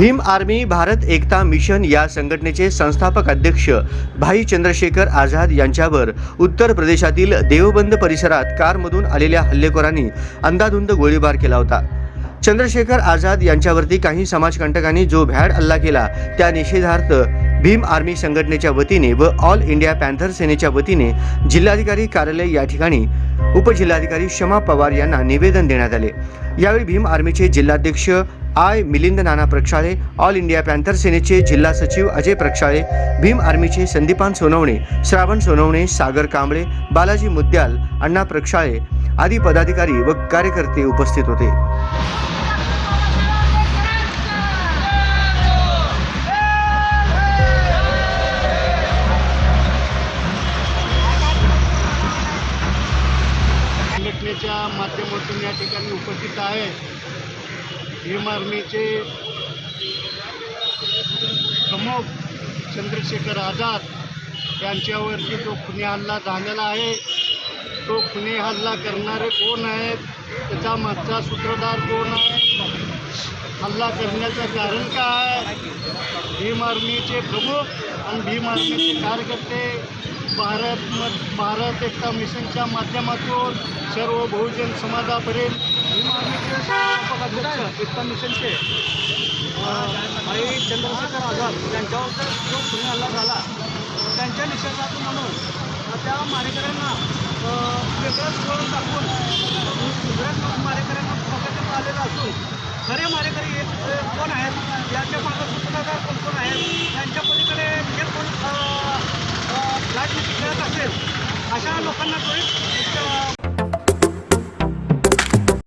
Bhim army Bharat Ekta mission या संघटनेचे संस्थापक अध्यक्ष भाई चंद्रशेखर आझाद यांच्यावर उत्तर प्रदेशातील देवबंद परिसरात कारमधून आलेल्या हल्लेखोरांनी अंदाधुंद गोळीबार केला होता. चंद्रशेखर आझाद यांच्यावरती काही समाजकंटकांनी जो भ्याड हल्ला केला त्या निषेधार्थ भीम आर्मी संघटनेच्या वतीने व ऑल इंडिया पॅन्थर सेनेच्या वतीने जिल्हाधिकारी कार्यालय या ठिकाणी उपजिल्हाधिकारी शमा पवार यांना निवेदन देण्यात आले. यावेळी भीम आर्मीचे जिल्हाध्यक्ष I Milind Nana Prakshale all India panther सेनेचे जिल्हा सचिव अजय प्रक्षाळे भीम आर्मीचे संदीपान सोनवणे श्रावण सोनवणे सागर कांबळे बालाजी मुद्द्याल अण्णा प्रक्षाळे आदी पदाधिकारी व कार्यकर्ते उपस्थित होते. माध्यमातून या ठिकाणी उपस्थित आहे. भीम आर्मीचे प्रमुख चंद्रशेखर आझाद यांच्यावरती जो खुने हल्ला झालेला आहे तो खुने हल्ला करणारे कोण आहेत त्याचा मागचा सूत्रधार कोण आहे हल्ला करण्याचं कारण काय भीम आर्मीचे प्रमुख आणि भीम आर्मीचे कार्यकर्ते भारत म भारत एकता मिशनच्या माध्यमातून सर्व बहुजन समाजापर्यंत अध्यक्ष एकता मिशनचे भाई चंद्रशेखर आझाद यांच्यावर जो पुणे हल्ला झाला त्यांच्या निषेधातून म्हणून त्या मारेकऱ्यांना वेगळंच वळण दाखवून दुसऱ्याच मारेकऱ्यांना पकडण्यात आलेलं असून खरे मारेकरी एक अ, कोण आहेत याच्या मागं सूत्रधार कोण कोण आहेत त्यांच्या पलीकडे जे